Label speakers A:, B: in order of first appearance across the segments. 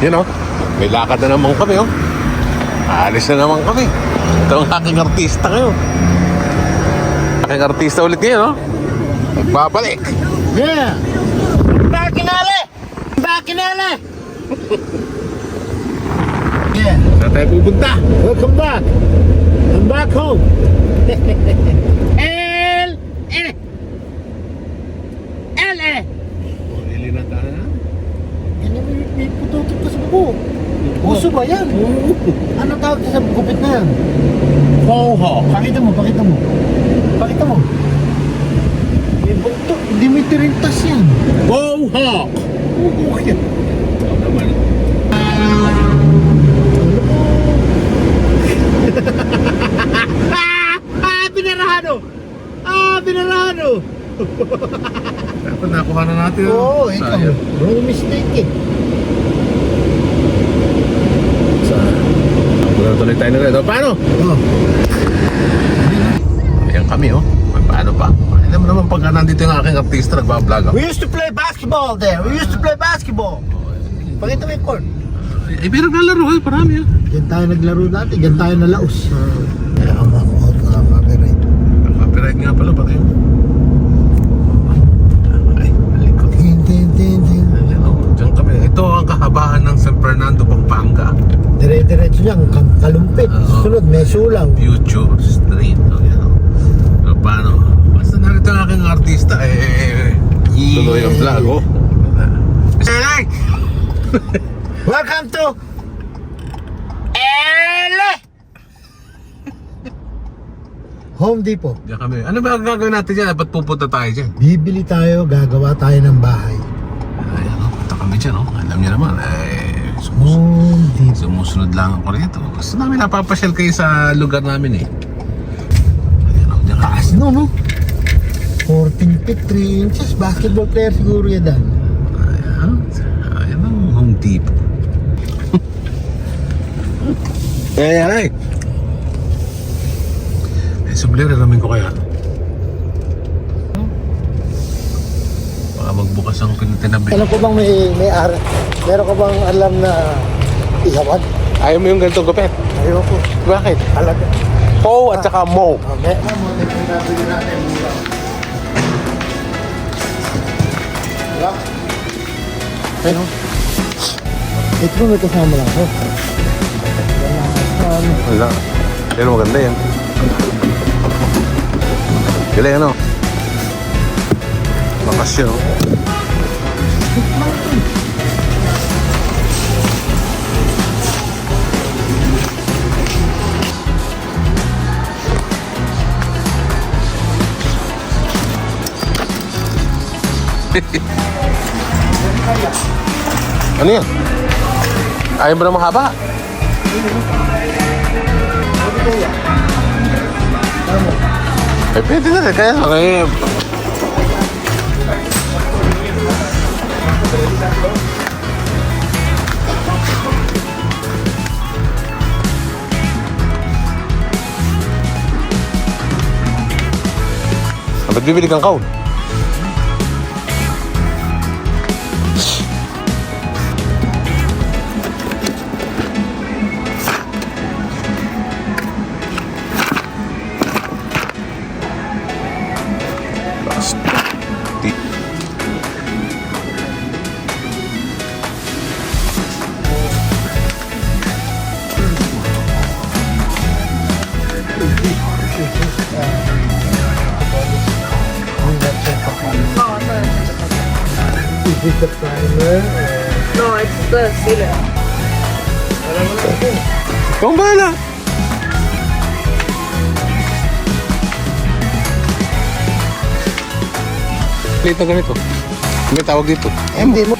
A: Yun oh, may lakad na naman kami oh. Alis na naman kami. Ito ang aking artista ngayon. Aking artista ulit ngayon oh. Nagbabalik.
B: Yeah! Back in LA! Back in LA! yeah,
A: Saan tayo pupunta?
B: welcome back! I'm back home! L... L... LA!
A: Lili na tayo na.
B: Yan yung may, may pututok ka sa buko. Uso ba yan? Ano tawag sa gupit na yan?
A: Mohawk.
B: Pakita mo, pakita mo. Pakita mo. May bukto. Dimitri Rintas yan.
A: Mohawk.
B: Oo, yan. Ah! Ah! Binarado! Ah! Binarado!
A: Dapat nakuha na natin. oh.
B: Oo, oh, ikaw. Wrong mistake eh.
A: Wala tuloy tayo na rin. Oh, Paano?
B: Oh.
A: Ayan kami oh. May Paano pa? Pag nandito yung aking artista, nagbablog ako.
B: We used to play basketball there. We used to play basketball. Pakita mo yung court.
A: Eh, pero naglalaro eh. Parami ah.
B: Diyan tayo naglaro dati. Diyan tayo nalaos. Kaya ang mga out na copyright.
A: Copyright nga pala pati yun. Ay, malikot.
B: Tin, tin.
A: Ayan oh. Diyan kami. Ito ang kahabaan ng San Fernando, Pampanga.
B: Dire-diretso niyan. Kalumpit.
A: Oo.
B: Sunod, may sulaw.
A: Future Street. Oh, yan oh. So, paano? Narito ang aking artista eh. Tuloy ang vlog oh.
B: Hey! Welcome to LA! Home Depot.
A: Diyan kami. Ano ba ang gagawin natin dyan? Ba't pupunta tayo dyan?
B: Bibili tayo, gagawa tayo ng bahay.
A: Ayan oh. Punta kami dyan oh. Alam niyo naman eh. Sumus-
B: Home Depot.
A: sumusunod lang ako rito. Gusto namin napapasyal kayo sa lugar namin eh. Ayan oh. Diyan kami.
B: Taas no, no? 14 feet, 3 inches. Basketball player siguro yan dan.
A: Ayan. Ayan ang Home Depot. Eh, yan ay. Eh, sublero namin ko kaya. Baka magbukas ang pinatinabi.
B: Alam ko bang may, may ar meron ka bang alam na ihawan?
A: Ayaw mo yung ganitong gupit?
B: Ayaw ko.
A: Bakit?
B: Alaga.
A: Po at saka mo.
B: Ah, may mo, may pinabili natin. mura. Wala. Ano? Ito may kasama lang ako. Wala kasama.
A: Wala. Pero maganda yan. Galing ano? Bakas yun. oh. Ano yan? Ayaw mo na mahaba? Eh, pwede na rin. Kaya lang eh. Ah, Ba't bibili kang kaun?
B: The
C: sealer.
A: Ikaw ang bahala. Ganito, ganito. May tawag dito.
B: Eh, hindi mo.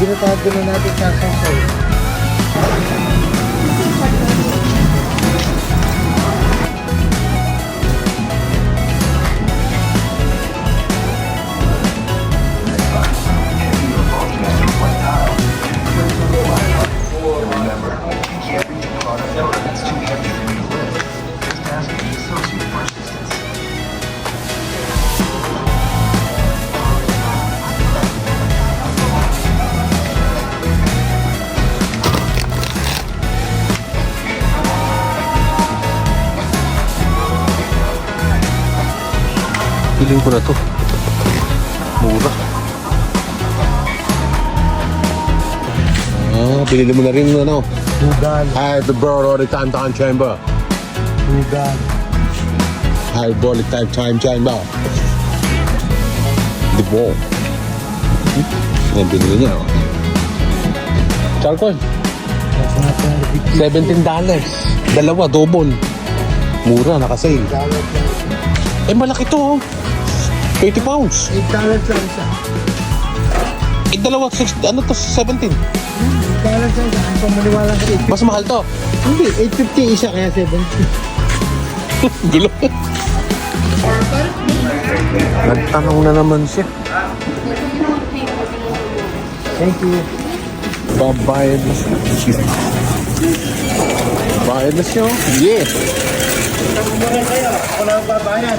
B: Ginatago na natin sa sasay.
A: Bibiling ko na to. Mura. Ah, pinili mo na rin yung ano.
B: Bugal.
A: Hyperbolic time time chamber.
B: Bugal.
A: Hyperbolic time time chamber. The ball. Yan, binili niya. Oh. Charcoal. $17. Dalawa, double. Mura, nakasale. Eh, malaki to. oh. 20 pounds.
B: 8 dollars lang isa.
A: Eh, dalawa, six, ano to, 17.
B: 8 dollars lang isa. Ang pamaniwala ka 850.
A: Mas mahal to.
B: Hindi, 850 isa kaya 70.
A: Gulo. Nagtanong na naman siya.
B: Thank you.
A: Babayad na siya. Bayad na siya. oh. Yeah.
B: Muna kayo. Ako na ang babayan.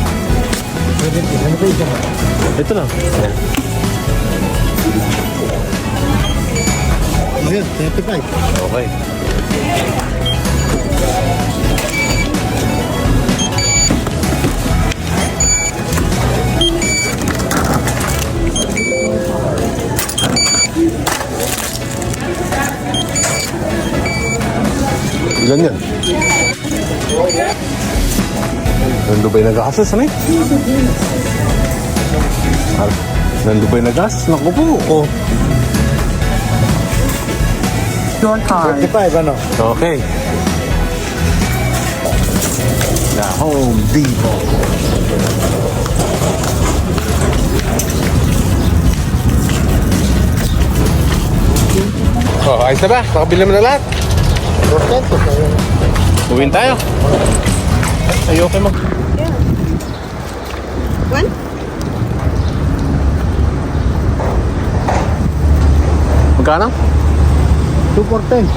B: 70. Ano ba isa?
A: Ito lang.
B: Ayun, 35.
A: Okay. Ilan yan? Nandubay na gastos, ano eh? Ah, Nandubay na gastos, naku po. Oh.
C: Your card.
B: 35 ano?
A: Okay. The Home Depot. Oh, ayos na ba? Nakabili mo na lahat.
B: Portento.
A: Uwin tayo. Ayoko mag...
C: One?
A: Magkano?
B: 2 for 10.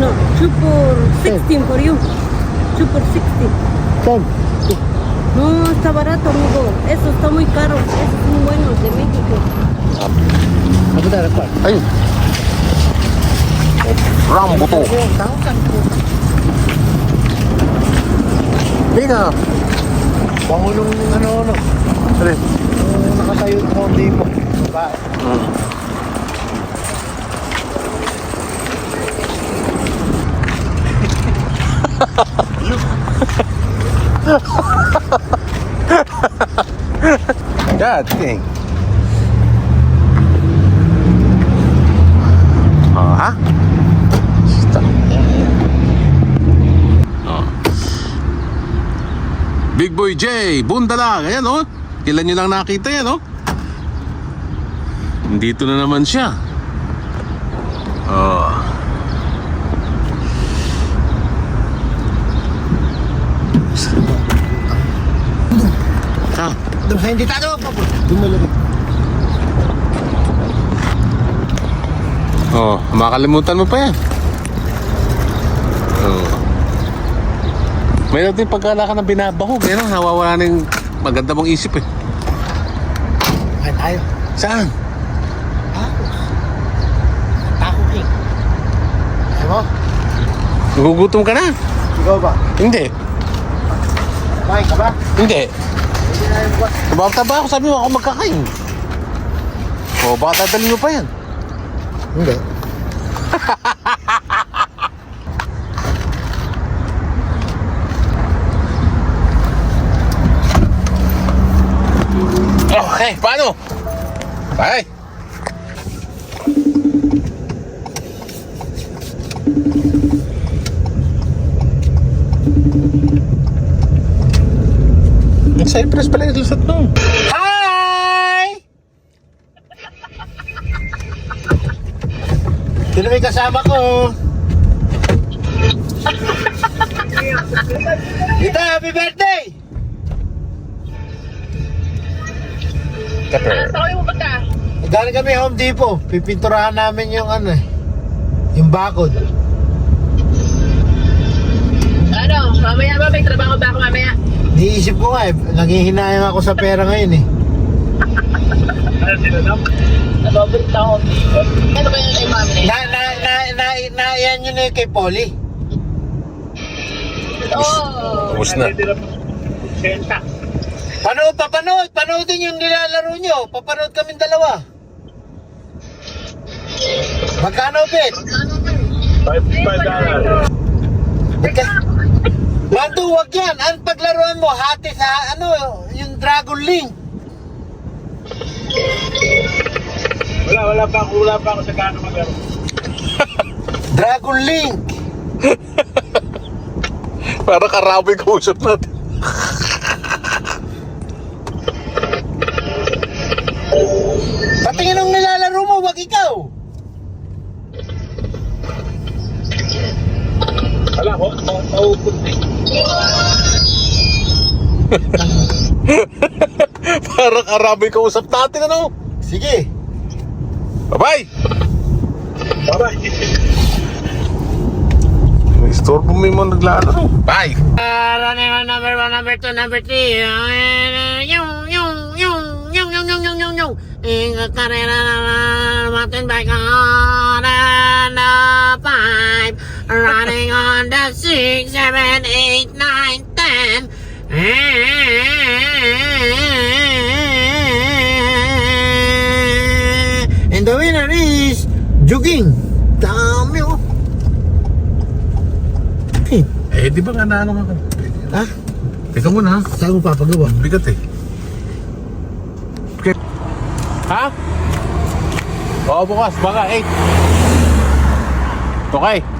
D: No, two for 16 for you. Two for 60.
B: 10.
D: No, está barato, amigo. Eso está muy caro. Esos son buenos de México.
B: Pa?
A: Ayun. Rambo to. Na.
B: Pangulong ano ano.
A: Alin?
B: Yung nakatayo sa Home Depot. Ba?
A: God dang. Oh, ha? Stop. Big Boy J, Bundalag. Ayan, oh. Kailan nyo lang nakita yan, oh. Dito na naman siya. Oh. Ah,
B: hindi tayo. Dumalabit.
A: Oh, makakalimutan mo pa yan. Oh. May natin pagkala ka ng binabahog, eh, no? nawawala na yung maganda mong isip eh.
B: Ay tayo.
A: Saan?
B: Takos. Taco King. Ayaw mo?
A: Nagugutom ka na?
B: Ikaw ba?
A: Hindi.
B: Kumain ka ba?
A: Hindi.
B: Hindi na yung buwan.
A: Tumawag ba ako? Sabi mo ako magkakain. O, baka dadalhin mo pa yan.
B: Hindi.
A: Okay, paano? Bye. Ang Cypress pala yung lusot nung.
B: Hi! Sino may kasama ko? Dito, happy birthday!
A: Cutter.
B: Galing kami Home Depot. Pipinturahan namin yung ano eh. Yung bakod.
E: Ano, mamaya ba? May trabaho ba ako mamaya?
B: Niisip ko nga eh. Nanghihinayang ako sa pera ngayon eh.
E: Nababalik na ako dito. Ano ba yun kay mami?
B: Na, na, na, na, na, yan yun eh kay Polly.
E: Oo.
A: Tapos na.
B: Panood, papanood. Panoodin yung nilalaro nyo. Papanood kami dalawa. Magkano, Bet? Teka. Mando, wag yan. Ang paglaruan mo, hati sa, ano, yung Dragon Link.
F: Wala, wala pa ako, wala pa ako sa kano maglaro.
B: Dragon Link.
A: Para karaboy kausap natin.
B: Patingin ang nilalaro mo, wag ikaw.
F: Wala ko, ma- maupot eh.
A: Para karaboy kausap natin, ano?
B: Sige.
A: Bye-bye!
F: Bye-bye.
A: Istorbo mo yung mga naglalaro. Bye!
B: Uh, running on number one, number two, number three. Carrera, mountain bike on and the five. Running on the six, seven, eight, nine, ten. And the winner is jogging. Dami oh. Eh,
A: Eh, di ba nga na ano ka?
B: Ha?
A: Teka muna?
B: Saan mo papagawa?
A: Bigat eh. Ha? Oo, bukas. Baka 8. Okay.